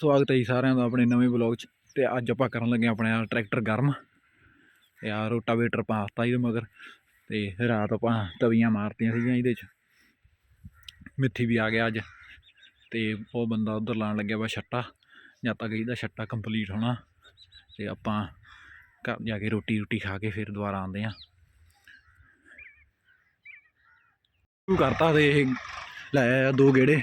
ਸਵਾਗਤ ਹੈ ਜੀ ਸਾਰਿਆਂ ਦਾ ਆਪਣੇ ਨਵੇਂ ਵਲੌਗ 'ਚ ਤੇ ਅੱਜ ਆਪਾਂ ਕਰਨ ਲੱਗੇ ਆਪਣੇ ਆਹ ਟਰੈਕਟਰ ਗਰਮ ਤੇ ਆ ਰੋਟਾਵੇਟਰ ਪਾਤਾ ਇਹਦੇ ਮਗਰ ਤੇ ਰਾਤ ਆਪਾਂ ਤਵੀਆਂ ਮਾਰਤੀਆਂ ਸੀਗੀਆਂ ਇਹਦੇ 'ਚ। ਮਿੱਥੀ ਵੀ ਆ ਗਿਆ ਅੱਜ ਤੇ ਉਹ ਬੰਦਾ ਉਧਰ ਲਾਉਣ ਲੱਗਿਆ ਵਾ ਛੱਟਾ, ਜਦ ਤੱਕ ਇਹਦਾ ਛੱਟਾ ਕੰਪਲੀਟ ਹੋਣਾ ਤੇ ਆਪਾਂ ਘਰ ਜਾ ਕੇ ਰੋਟੀ ਰੋਟੀ ਖਾ ਕੇ ਫਿਰ ਦੁਬਾਰਾ ਆਉਂਦੇ ਹਾਂ। ਸ਼ੁਰੂ ਕਰਤਾ ਤੇ ਲੈ ਆਇਆ ਦੋ ਗੇੜੇ।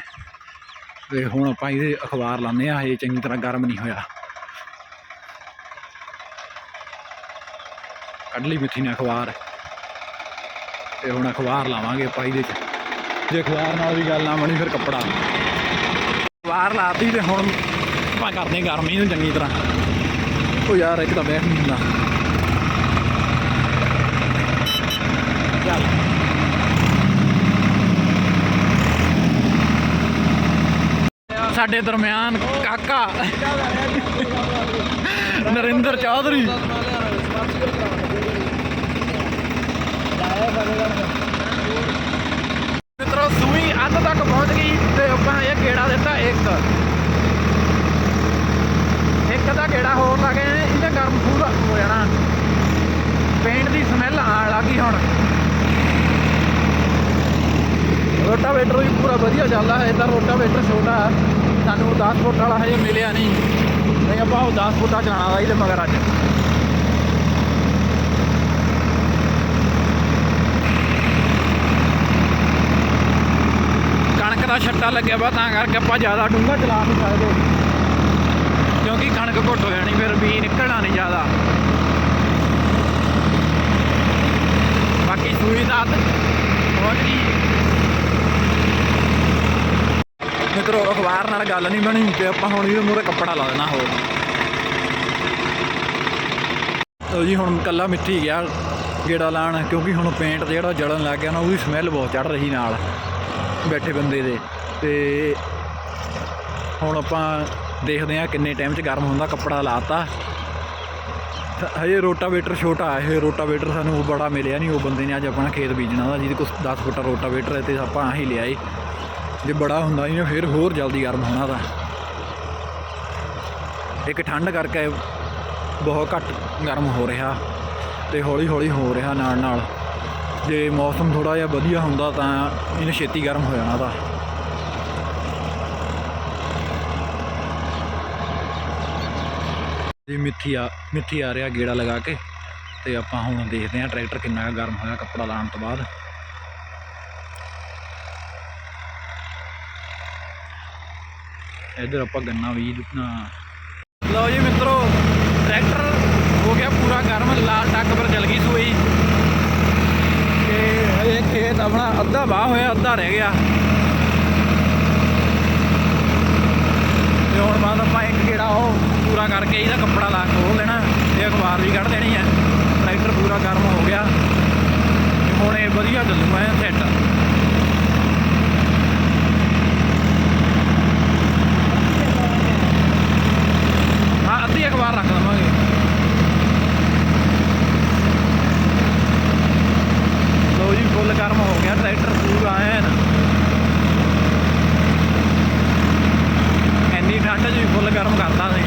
ਤੇ ਹੁਣ ਆਪਾਂ ਇਹਦੇ ਅਖਬਾਰ ਲਾਉਂਦੇ ਆ ਇਹ ਚੰਗੀ ਤਰ੍ਹਾਂ ਗਰਮ ਨਹੀਂ ਹੋਇਆ। ਕੱਢ ਲਈ ਮਿੱਠੀ ਨੇ ਅਖਬਾਰ। ਤੇ ਹੁਣ ਅਖਬਾਰ ਲਾਵਾਂਗੇ ਆਪਾਂ ਇਹਦੇ 'ਚ। ਜੇ ਅਖਬਾਰ ਨਾਲ ਵੀ ਗੱਲ ਨਾ ਬਣੀ, ਫਿਰ ਕੱਪੜਾ। ਅਖਬਾਰ ਲਾਤੀ ਤੇ ਹੁਣ ਆਪਾਂ ਕਰਦੇ ਗਰਮੀ ਗਰਮ ਚੰਗੀ ਤਰ੍ਹਾਂ। ਉਹ ਯਾਰ, ਇੱਕ ਤਾਂ ਬੈਠ ਨਹੀਂ ਹੁੰਦਾ। ਚੱਲ। ਸਾਡੇ ਦਰਮਿਆਨ ਕਾਕਾ ਨਰਿੰਦਰ ਚੌਧਰੀ। ਮਿੱਤਰੋ, ਸੂਈ ਅੱਧ ਤੱਕ ਪਹੁੰਚ ਗਈ ਤੇ ਆਪਾਂ ਇਹ ਗੇੜਾ ਦਿੱਤਾ ਇੱਕ। ਇੱਕ ਦਾ ਗੇੜਾ ਹੋਰ ਲਾ ਇਹਦਾ ਗਰਮ ਪੂਰਾ ਹੋ ਜਾਣਾ। ਪੇਂਟ ਦੀ ਸਮੈਲ ਆਣ ਲੱਗੀ ਹੁਣ। ਰੋਟਾਵੇਟਰ ਵੀ ਪੂਰਾ ਵਧੀਆ ਚੱਲਦਾ ਹੈ, ਇਹਦਾ ਰੋਟਾਵੇਟਰ ਛੋਟਾ ਹੈ। ਸਾਨੂੰ 10 ਫੁੱਟ ਵਾਲਾ ਹਜੇ ਮਿਲਿਆ ਨਹੀਂ। ਨਹੀਂ, ਆਪਾਂ ਉਹ 10 ਫੁੱਟਾ ਚਲਾਉਣਾ ਦਾ ਇਹਦੇ ਮਗਰ ਅੱਜ। ਕਣਕ ਦਾ ਛੱਟਾ ਲੱਗਿਆ ਵਾ, ਤਾਂ ਕਰਕੇ ਆਪਾਂ ਜ਼ਿਆਦਾ ਡੂੰਘਾ ਚਲਾ ਨਹੀਂ ਸਕਦੇ। ਕਿਉਂਕਿ ਕਣਕ ਘੁੱਟ ਹੋ ਜਾਣੀ, ਫਿਰ ਵੀ ਨਿਕਲਣਾ ਨਹੀਂ ਜ਼ਿਆਦਾ। ਬਾਕੀ ਸੂਈ ਦਾ ਅੱਧ ਪਹੁੰਚ ਗਈ ਮਿੱਤਰੋ ਅਖਬਾਰ ਨਾਲ ਗੱਲ ਨਹੀਂ ਬਣੀ ਤੇ ਆਪਾਂ ਹੁਣ ਇਹਦੇ ਮੂਹਰੇ ਕੱਪੜਾ ਲਾ ਦੇਣਾ ਹੋਰ। ਲਓ ਜੀ, ਹੁਣ ਕੱਲਾ ਮਿੱਟੀ ਗਿਆ ਗੇੜਾ ਲਾਣ, ਕਿਉਂਕਿ ਹੁਣ ਪੇਂਟ ਜਿਹੜਾ ਜਲਣ ਲੱਗ ਗਿਆ ਨਾ, ਉਹਦੀ ਸਮੈਲ ਬਹੁਤ ਚੜ ਰਹੀ ਨਾਲ ਬੈਠੇ ਬੰਦੇ ਦੇ। ਤੇ ਹੁਣ ਆਪਾਂ ਦੇਖਦੇ ਆ ਕਿੰਨੇ ਟਾਈਮ 'ਚ ਗਰਮ ਹੁੰਦਾ ਕੱਪੜਾ ਲਾਤਾ। ਤ- ਹਜੇ ਰੋਟਾਵੇਟਰ ਛੋਟਾ ਹੈ ਇਹ ਰੋਟਾਵੇਟਰ ਸਾਨੂੰ ਬੜਾ ਮਿਲਿਆ ਨਹੀਂ, ਉਹ ਬੰਦੇ ਨੇ ਅੱਜ ਆਪਣਾ ਖੇਤ ਬੀਜਣਾ ਦਾ, ਜਿਹਦੇ ਕੋਲ 10 ਫੁੱਟਾ ਰੋਟਾਵੇਟਰ ਹੈ ਤੇ ਆਪਾਂ ਆਹੀ ਲਿਆਏ। ਜੇ ਬੜਾ ਹੁੰਦਾ ਇਹਨੇ ਫਿਰ ਹੋਰ ਜਲਦੀ ਗਰਮ ਹੋਣਾ ਦਾ ਇੱਕ ਠੰਡ ਕਰਕੇ ਬਹੁਤ ਘੱਟ ਗਰਮ ਹੋ ਰਿਹਾ ਤੇ ਹੌਲੀ ਹੌਲੀ ਹੋ ਰਿਹਾ ਨਾਲ ਨਾਲ ਜੇ ਮੌਸਮ ਥੋੜਾ ਜਿਹਾ ਵਧੀਆ ਹੁੰਦਾ ਤਾਂ ਇਹਨੇ ਛੇਤੀ ਗਰਮ ਹੋ ਜਾਣਾ ਦਾ ਜੀ ਮਿੱਠੀ ਆ ਮਿੱਠੀ ਆ ਰਿਹਾ ਗੇੜਾ ਲਗਾ ਕੇ ਤੇ ਆਪਾਂ ਹੁਣ ਦੇਖਦੇ ਹਾਂ ਟਰੈਕਟਰ ਕਿੰਨਾ ਕੁ ਗਰਮ ਹੋਇਆ ਕੱਪੜਾ ਲਾਉਣ ਤੋਂ ਬਾਅਦ। ਇੱਧਰ ਆਪਾਂ ਗੰਨਾ ਵੀ ਲਓ ਜੀ ਮਿੱਤਰੋ, ਟਰੈਕਟਰ ਹੋ ਗਿਆ ਪੂਰਾ ਗਰਮ, ਲਾਲ ਟੱਕ ਪਰ ਚਲ ਗਈ ਸੂਈ। ਤੇ ਹਜੇ ਖੇਤ ਆਪਣਾ ਅੱਧਾ ਵਾਹ ਹੋਇਆ, ਅੱਧਾ ਰਹਿ ਗਿਆ। ਤੇ ਹੁਣ ਬਾਅਦ ਆਪਾਂ ਇੱਕ ਜਿਹੜਾ ਉਹ ਪੂਰਾ ਕਰਕੇ ਇਹਦਾ ਕੱਪੜਾ ਲਾ ਕੇ ਉਹ ਲੈਣਾ, ਤੇ ਅਖਬਾਰ ਵੀ ਕੱਢ ਦੇਣੀ ਹੈ। ਟਰੈਕਟਰ ਪੂਰਾ ਗਰਮ ਹੋ ਗਿਆ। ਤੇ ਹੁਣ ਇਹ ਵਧੀਆ ਚੱਲੂਗਾ, ਇਹ ਸੈੱਟ ਹਾਂ ਅੱਧੀ ਅਖਬਾਰ ਰੱਖ ਲਵਾਂਗੇ ਲੋ ਜੀ ਫੁੱਲ ਗਰਮ ਹੋ ਗਿਆ ਟਰੈਕਟਰ ਪੂਰਾ ਐਨ ਇੰਨੀ ਠੰਡ 'ਚ ਵੀ ਫੁੱਲ ਗਰਮ ਕਰਦਾ ਸੀ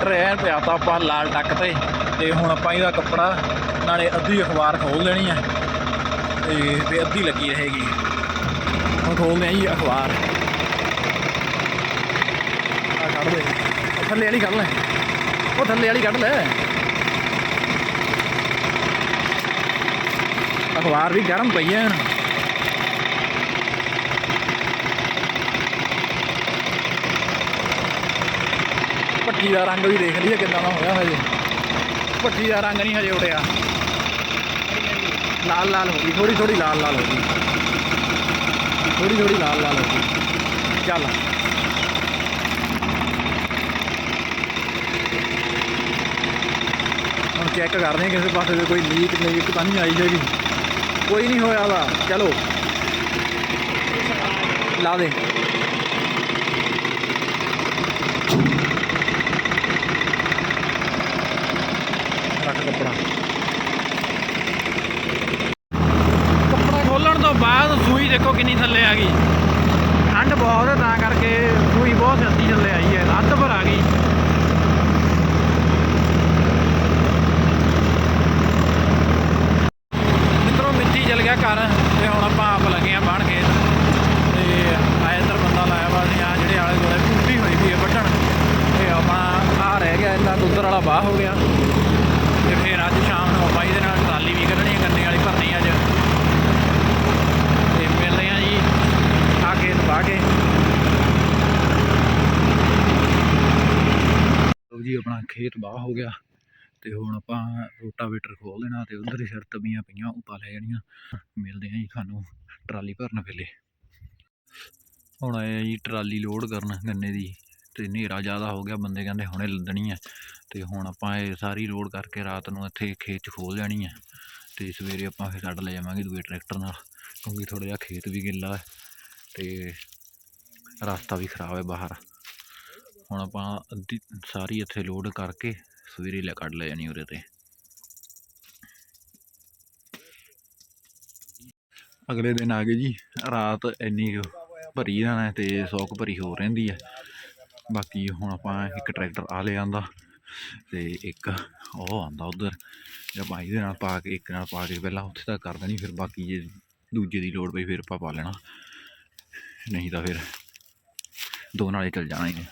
ਟਰੈਕਟਰ ਐਨ ਪਿਆ ਤਾ ਆਪਾਂ ਲਾਲ ਟੱਕ ਤੇ ਤੇ ਹੁਣ ਆਪਾਂ ਇਹਦਾ ਕੱਪੜਾ ਨਾਲੇ ਅੱਧੀ ਅਖਬਾਰ ਖੋਲ ਦੇਣੀ ਹੈ ਤੇ ਤੇ ਅੱਧੀ ਲੱਗੀ ਰਹੇਗੀ। ਹੁਣ ਖੋਲਦੇ ਆ ਜੀ ਅਖਬਾਰ। ਆ ਕੱਢ ਦੇ। ਉਹ ਥੱਲੇ ਵਾਲੀ ਕੱਢ ਲੈ। ਉਹ ਥੱਲੇ ਵਾਲੀ ਕੱਢ ਲੈ। ਅਖਬਾਰ ਵੀ ਗਰਮ ਪਈ ਐ ਭੱਠੀ ਦਾ ਰੰਗ ਵੀ ਦੇਖ ਲਈਏ ਕਿੰਨਾ ਦਾ ਹੋਇਆ ਹਜੇ। ਭੱਠੀ ਦਾ ਰੰਗ ਨਹੀਂ ਹਜੇ ਉੜਿਆ। ਲਾਲ ਲਾਲ ਹੋ ਗਈ ਥੋੜੀ ਥੋੜੀ ਲਾਲ ਲਾਲ ਹੋ ਗਈ। ਥੋੜੀ ਥੋੜੀ ਲਾਲ ਲਾਲ ਹੋ ਗਈ। ਚੱਲ। ਹੁਣ ਚੈੱਕ ਕਰਦੇ ਹਾਂ ਕਿਸੇ ਪਾਸੇ ਤੇ ਕੋਈ ਲੀਕ ਲੀਕ ਤਾਂ ਨਹੀਂ ਆਈ ਹੈਗੀ। ਕੋਈ ਨਹੀਂ ਹੋਇਆ ਵਾ, ਚਲੋ। ਲਾ ਦੇ। ਤਾਂ ਸੂਈ ਦੇਖੋ ਕਿੰਨੀ ਥੱਲੇ ਆ ਗਈ। ਠੰਡ ਬਹੁਤ ਹੈ ਤਾਂ ਕਰਕੇ ਸੂਈ ਬਹੁਤ ਜਲਦੀ ਥੱਲੇ ਆਈ ਹੈ ਹੱਥ ਭਰ ਆ ਗਈ। ਮਿੱਤਰੋ, ਮਿੱਟੀ ਜਲ ਗਿਆ ਘਰ ਤੇ ਹੁਣ ਆਪਾਂ ਆਪ ਲੱਗੇ ਆ ਬਾਹਰ ਕੇ ਤੇ ਆਇਆ ਤਰ ਬੰਦਾ ਲਾਇਆ ਵਾ ਸੀ ਆ ਜਿਹੜੇ ਆਲੇ ਦੁਆਲੇ ਪੂਰੀ ਹੋਈ ਵੀ ਹੈ ਵੱਢਣ। ਤੇ ਆਪਾਂ ਆ ਰਹਿ ਗਿਆ, ਇੰਨਾ ਦੁੱਧਰ ਵਾਲਾ ਬਾਹ ਹੋ ਗਿਆ। ਖੇਤ ਬਾਹ ਹੋ ਗਿਆ ਤੇ ਹੁਣ ਆਪਾਂ ਰੋਟਾਵੇਟਰ ਖੋਲ ਦੇਣਾ ਤੇ ਉਧਰ ਹੀ ਸਿਰ ਤਵੀਆਂ ਪਈਆਂ ਉਹ ਪਾ ਲੈ ਜਾਣੀਆਂ। ਮਿਲਦੇ ਆਂ ਜੀ ਤੁਹਾਨੂੰ ਟਰਾਲੀ ਭਰਨ ਵੇਲੇ। ਹੁਣ ਆਏ ਜੀ ਟਰਾਲੀ ਲੋਡ ਕਰਨ ਗੰਨੇ ਦੀ ਤੇ ਹਨੇਰਾ ਜ਼ਿਆਦਾ ਹੋ ਗਿਆ, ਬੰਦੇ ਕਹਿੰਦੇ ਹੁਣੇ ਲੱਦਣੀ ਹੈ ਤੇ ਹੁਣ ਆਪਾਂ ਇਹ ਸਾਰੀ ਲੋਡ ਕਰਕੇ ਰਾਤ ਨੂੰ ਇੱਥੇ ਖੇਤ 'ਚ ਖੋਲ ਜਾਣੀ ਹੈ ਤੇ ਸਵੇਰੇ ਆਪਾਂ ਫਿਰ ਛੱਡ ਲੈ ਜਾਵਾਂਗੇ ਦੂਏ ਟਰੈਕਟਰ ਨਾਲ, ਕਿਉਂਕਿ ਥੋੜ੍ਹਾ ਜਿਹਾ ਖੇਤ ਵੀ ਗਿੱਲਾ ਹੈ ਤੇ ਰਸਤਾ ਵੀ ਖਰਾਬ ਹੈ ਬਾਹਰ। ਹੁਣ ਆਪਾਂ ਅੱਧੀ ਸਾਰੀ ਇੱਥੇ ਲੋਡ ਕਰਕੇ ਸਵੇਰੇ ਲੈ ਕੱਢ ਲੈ ਜਾਣੀ ਉਰੇ ਤੇ। ਅਗਲੇ ਦਿਨ ਆ ਗਏ ਜੀ, ਰਾਤ ਇੰਨੀ ਭਰੀ ਜਾਣਾ ਤੇ ਸੌਕ ਭਰੀ ਹੋ ਰਹਿੰਦੀ ਹੈ ਬਾਕੀ ਹੁਣ ਆਪਾਂ ਇੱਕ ਟਰੈਕਟਰ ਆ ਲਿਆ ਆਂਦਾ ਤੇ ਇੱਕ ਉਹ ਆਂਦਾ ਉਧਰ, ਜਾਂ ਆਪਾਂ ਦੇ ਨਾਲ ਪਾ ਕੇ ਇੱਕ ਨਾਲ ਪਾ ਕੇ ਪਹਿਲਾਂ ਉੱਥੇ ਤੱਕ ਕਰ ਦੇਣੀ, ਫਿਰ ਬਾਕੀ ਜੇ ਦੂਜੇ ਦੀ ਲੋੜ ਪਈ ਫਿਰ ਆਪਾਂ ਪਾ ਲੈਣਾ। ਨਹੀਂ ਤਾਂ ਫਿਰ ਦੋ ਨਾਲੇ ਚੱਲ ਜਾਣਾ ਹੀ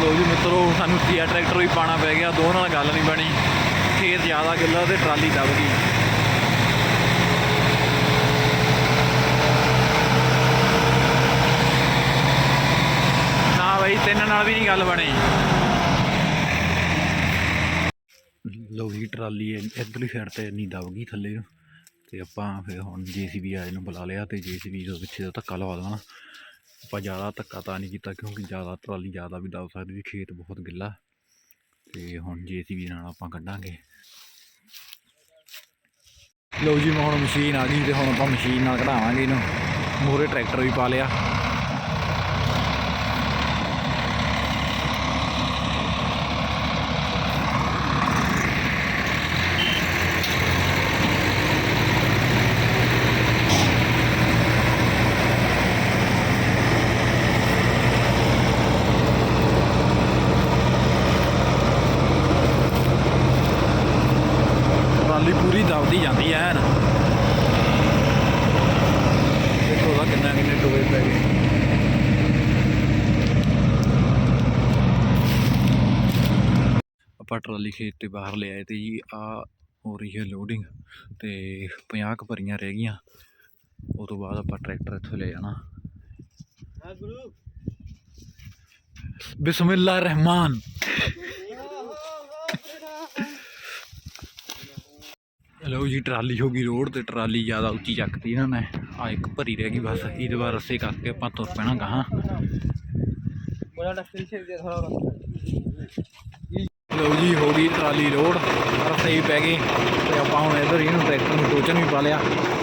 ਲੋ ਜੀ ਮਿੱਤਰੋ, ਸਾਨੂੰ ਤੀਆ ਟਰੈਕਟਰ ਵੀ ਪਾਣਾ ਪੈ ਗਿਆ ਦੋ ਨਾਲ ਗੱਲ ਨਹੀਂ ਬਣੀ। ਖੇਤ ਜ਼ਿਆਦਾ ਗਿੱਲਾ ਤੇ ਟਰਾਲੀ ਦਬ ਗਈ। ਨਾ ਬਈ, ਤਿੰਨ ਨਾਲ ਵੀ ਨਹੀਂ ਗੱਲ ਬਣੀ। ਲੋ ਜੀ, ਟਰਾਲੀ ਇ- ਇੱਧਰਲੀ ਸਾਈਡ ਤੇ ਨਹੀਂ ਦਬ ਗਈ ਥੱਲੇ। ਨੂੰ ਤੇ ਆਪਾਂ ਫਿਰ ਹੁਣ ਜੀਸੀਬੀ ਆਏ ਨੂੰ ਬੁਲਾ ਲਿਆ ਤੇ ਜੀਸੀਬੀ ਦੇ ਪਿੱਛੇ ਦਾ ਧੱਕਾ ਲਵਾ ਦੇਣਾ। ਆਪਾਂ ਜ਼ਿਆਦਾ ਧੱਕਾ ਤਾਂ ਨਹੀਂ ਕੀਤਾ ਕਿਉਂਕਿ ਜ਼ਿਆਦਾ ਟਰਾਲੀ ਜ਼ਿਆਦਾ ਵੀ ਦਬ ਸਕਦੀ ਸੀ, ਖੇਤ ਬਹੁਤ ਗਿੱਲਾ। ਤੇ ਹੁਣ ਜੀਸੀਬੀ ਨਾਲ ਆਪਾਂ ਕੱਢਾਂਗੇ। ਲਓ ਜੀ ਹੁਣ ਮਸ਼ੀਨ ਆ ਗਈ ਤੇ ਹੁਣ ਆਪਾਂ ਮਸ਼ੀਨ ਨਾਲ ਕਢਾਵਾਂਗੇ ਇਹਨੂੰ। ਮੂਹਰੇ ਟਰੈਕਟਰ ਵੀ ਪਾ ਲਿਆ ਟਰਾਲੀ ਪੂਰੀ ਦਬਦੀ ਜਾਂਦੀ ਐ ਐਨ ਦੇਖੋ ਉਹਦਾ ਕਿੰਨਾ ਕਿੰਨੇ ਟੋਏ ਪੈ ਗਏ ਆਪਾਂ ਟਰਾਲੀ ਖੇਤ ਤੇ ਬਾਹਰ ਲੈ ਆਏ ਤੇ ਜੀ ਆ ਹੋ ਰਹੀ ਹੈ ਲੋਡਿੰਗ ਤੇ 50 ਕੁ ਭਰੀਆਂ ਰਹਿ ਗਈਆਂ। ਉਹ ਤੋਂ ਬਾਅਦ ਆਪਾਂ ਟਰੈਕਟਰ ਇੱਥੋਂ ਲੈ ਜਾਣਾ। ਬਿਸਮਿਲ੍ਲਾ ਰਹਿਮਾਨ। ਲਓ ਜੀ, ਟਰਾਲੀ ਹੋ ਗਈ ਰੋਡ ਤੇ ਟਰਾਲੀ ਜ਼ਿਆਦਾ ਉੱਚੀ ਚੱਕਤੀ ਇਹਨਾਂ ਨੇ। ਆ ਇੱਕ ਭਰੀ ਰਹਿ ਗਈ ਬਸ, ਇਹਦੇ ਬਾਅਦ ਰੱਸੇ ਕਰਕੇ ਆਪਾਂ ਤੁਰ ਪੈਣਾ ਗਾਹਾਂ। ਲਓ ਜੀ, ਹੋ ਗਈ ਟਰਾਲੀ ਲੋਡ ਰੱਸੇ ਵੀ ਪੈ ਗਈ ਤੇ ਆਪਾਂ ਹੁਣ ਇਧਰ ਇਹਨੂੰ ਟਰੈਕਟਰ ਨੂੰ ਟੋਚਨ ਵੀ ਪਾ ਲਿਆ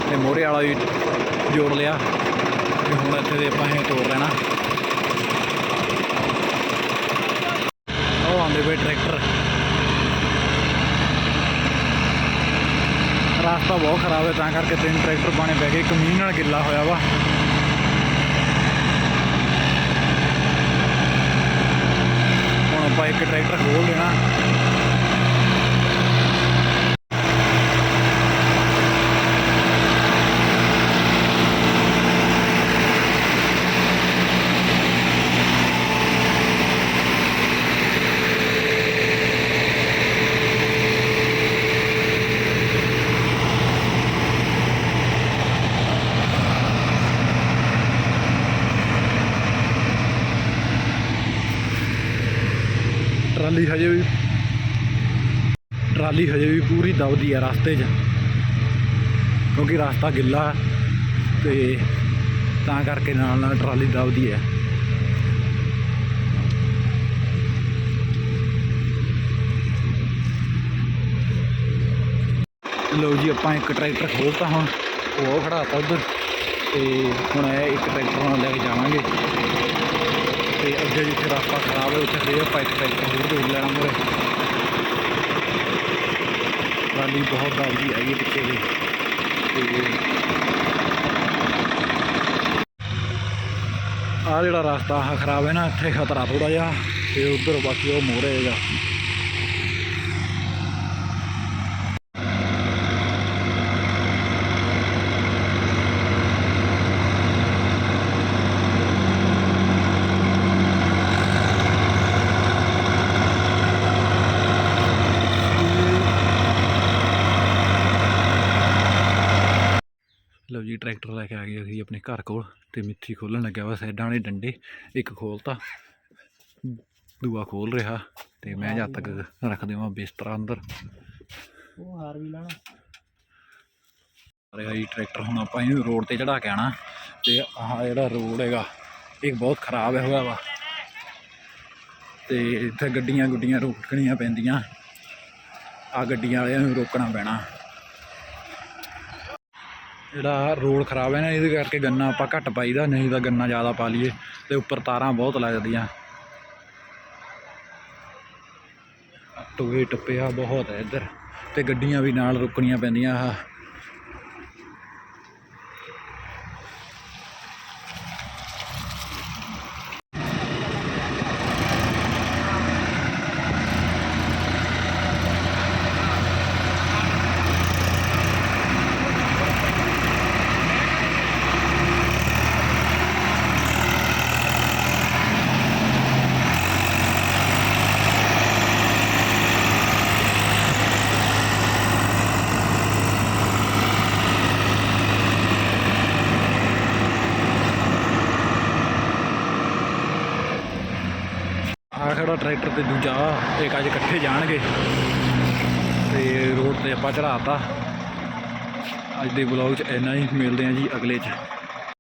ਤੇ ਮੋਹਰੇ ਵਾਲਾ ਵੀ ਜੋੜ ਲਿਆ ਤੇ ਹੁਣ ਇੱਥੇ ਦੇ ਆਪਾਂ ਇਹ ਤੋੜ ਲੈਣਾ। ਉਹ ਆਉਂਦੇ ਪਏ ਟਰੈਕਟਰ। ਰਸਤਾ ਬਹੁਤ ਖਰਾਬ ਹੈ, ਤਾਂ ਕਰਕੇ ਤਿੰਨ ਟਰੈਕਟਰ ਪਾਣੇ ਪੈ ਗਏ, ਇੱਕ ਨਾਲ ਗਿੱਲਾ ਹੋਇਆ ਵਾ ਹੁਣ ਆਪਾਂ ਇੱਕ ਟਰੈਕਟਰ ਖੋਲ ਦੇਣਾ ਟਰਾਲੀ ਹਜੇ ਵੀ ਟਰਾਲੀ ਹਜੇ ਵੀ ਪੂਰੀ ਦਬਦੀ ਆ ਰਸਤੇ 'ਚ। ਕਿਉਂਕਿ ਰਸਤਾ ਗਿੱਲਾ ਹੈ ਤੇ ਤਾਂ ਕਰਕੇ ਨਾਲ ਨਾਲ ਟਰਾਲੀ ਦਬਦੀ ਹੈ ਲਓ ਜੀ, ਆਪਾਂ ਇੱਕ ਟਰੈਕਟਰ ਖੋਲਤਾ ਹੁਣ। ਉਹ ਖੜਾਤਾ ਉਧਰ ਤੇ ਹੁਣ ਇਹ ਇੱਕ ਟਰੈਕਟਰ ਨਾਲ ਲੈ ਕੇ ਜਾਵਾਂਗੇ। ਤੇ ਅੱਗੇ ਜਿੱਥੇ ਰਸਤਾ ਖਰਾਬ ਹੈ ਉੱਥੇ ਫੇਰ ਪਾਈਪ ਇੱਕ ਹੋਰ ਜੋੜ ਲੈਣਾ ਮੋਰੇ ਟਰਾਲੀ ਬਹੁਤ ਦਬਦੀ ਹੈਗੀ ਪਿੱਛੇ ਦੀ ਤੇ ਆ ਜਿਹੜਾ ਰਸਤਾ ਆ ਖਰਾਬ ਹੈ ਨਾ, ਇੱਥੇ ਖਤਰਾ ਥੋੜਾ ਜਿਹਾ, ਤੇ ਉਧਰ ਬਾਕੀ ਉਹ ਮੋਰੇ ਹੈਗਾ। ਲਓ ਜੀ ਟਰੈਕਟਰ ਲੈ ਕੇ ਆ ਗਏ ਅਸੀਂ ਆਪਣੇ ਘਰ ਕੋਲ ਤੇ ਮਿੱਠੀ ਖੋਲਣ ਲੱਗਿਆ ਵਾ ਸਾਈਡਾਂ ਵਾਲੇ ਡੰਡੇ ਇੱਕ ਖੋਲਤਾ ਦੂਆ ਖੋਲ ਰਿਹਾ ਤੇ ਮੈਂ ਜਦ ਤੱਕ ਰੱਖ ਦੇਵਾਂ ਬਿਸਤਰਾ ਅੰਦਰ। ਉਹ ਹਾਰ ਵੀ ਲੈਣਾ। ਰਿਹਾ ਜੀ ਟਰੈਕਟਰ ਹੁਣ ਆਪਾਂ ਇਹਨੂੰ ਰੋਡ ਤੇ ਚੜਾ ਕੇ ਆਣਾ ਤੇ ਆਹ ਜਿਹੜਾ ਰੋਡ ਹੈਗਾ ਇਹ ਬਹੁਤ ਖਰਾਬ ਹੋਇਆ ਵਾ। ਤੇ ਇੱਥੇ ਗੱਡੀਆਂ ਗੁੱਡੀਆਂ ਰੋਕਣੀਆਂ ਪੈਂਦੀਆਂ। ਆ ਗੱਡੀਆਂ ਵਾਲਿਆਂ ਨੂੰ ਰੋਕਣਾ ਪੈਣਾ। ਜਿਹੜਾ ਰੋਡ ਖਰਾਬ ਹੈ ਨਾ, ਇਹਦੇ ਕਰਕੇ ਗੰਨਾ ਆਪਾਂ ਘੱਟ ਪਾਈਦਾ, ਨਹੀਂ ਤਾਂ ਗੰਨਾ ਜ਼ਿਆਦਾ ਪਾ ਲਈਏ ਤੇ ਉੱਪਰ ਤਾਰਾਂ ਬਹੁਤ ਲੱਗਦੀਆਂ ਟੋਏ ਟੱਪਿਆ ਬਹੁਤ ਹੈ ਇੱਧਰ। ਤੇ ਗੱਡੀਆਂ ਵੀ ਨਾਲ ਰੁਕਣੀਆਂ ਪੈਂਦੀਆਂ ਆਹ ਆ। ਟਰੈਕਟਰ ਤੇ ਦੂਜਾ ਇੱਕ ਅੱਜ ਇਕੱਠੇ ਜਾਣਗੇ। ਤੇ ਰੋਡ ਤੇ ਆਪਾਂ ਚੜਾਤਾ ਅੱਜ ਦੇ ਬਲੌਗ 'ਚ ਇੰਨਾ ਹੀ। ਮਿਲਦੇ ਹਾਂ ਜੀ ਅਗਲੇ 'ਚ।